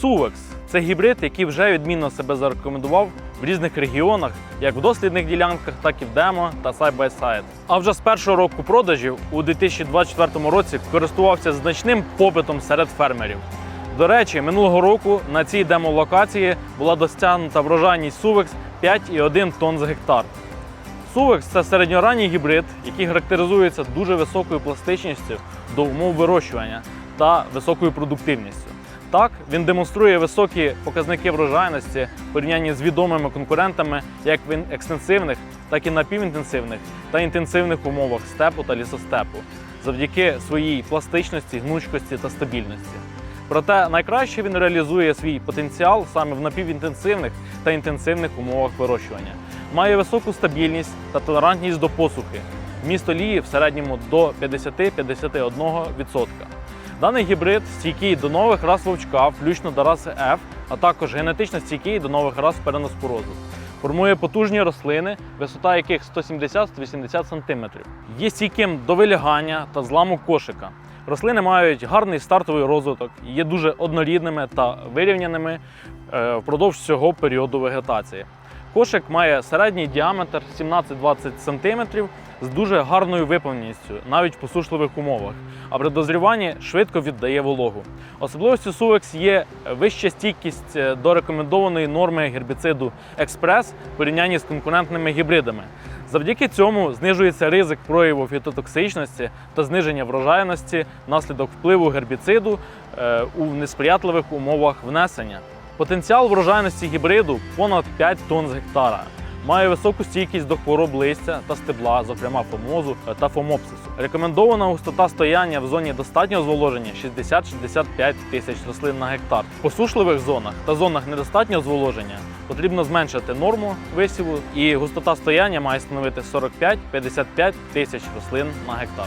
Сувекс це гібрид, який вже відмінно себе зарекомендував в різних регіонах, як в дослідних ділянках, так і в демо та сайд-бай-сайд. А вже з першого року продажів у 2024 році користувався значним попитом серед фермерів. До речі, минулого року на цій демо-локації була досягнута врожайність Сувекс 5,1 тонн з гектар. Сувекс це середньоранній гібрид, який характеризується дуже високою пластичністю до умов вирощування та високою продуктивністю. Так, він демонструє високі показники врожайності в порівнянні з відомими конкурентами як в екстенсивних, так і напівінтенсивних та інтенсивних умовах степу та лісостепу, завдяки своїй пластичності, гнучкості та стабільності. Проте найкраще він реалізує свій потенціал саме в напівінтенсивних та інтенсивних умовах вирощування. Має високу стабільність та толерантність до посухи. Вміст олії в середньому до 50-51%. Даний гібрид стійкий до нових рас вовчка, включно до раси F, а також генетично стійкий до нових рас переноспорозу. Формує потужні рослини, висота яких 170-180 см. Є стійким до вилягання та зламу кошика. Рослини мають гарний стартовий розвиток, є дуже однорідними та вирівняними е, впродовж всього періоду вегетації. Кошик має середній діаметр 17-20 см з дуже гарною виповненістю, навіть в посушливих умовах, а при дозріванні швидко віддає вологу. Особливістю Сувекс є вища стійкість е, до рекомендованої норми гербіциду Експрес в порівнянні з конкурентними гібридами. Завдяки цьому знижується ризик прояву фітотоксичності та зниження врожайності внаслідок впливу гербіциду е, у несприятливих умовах внесення. Потенціал врожайності гібриду понад 5 тонн з гектара. Має високу стійкість до хвороб листя та стебла, зокрема фомозу та фомопсису. Рекомендована густота стояння в зоні достатнього зволоження 60-65 тисяч рослин на гектар. В посушливих зонах та зонах недостатнього зволоження потрібно зменшити норму висіву, і густота стояння має становити 45-55 тисяч рослин на гектар.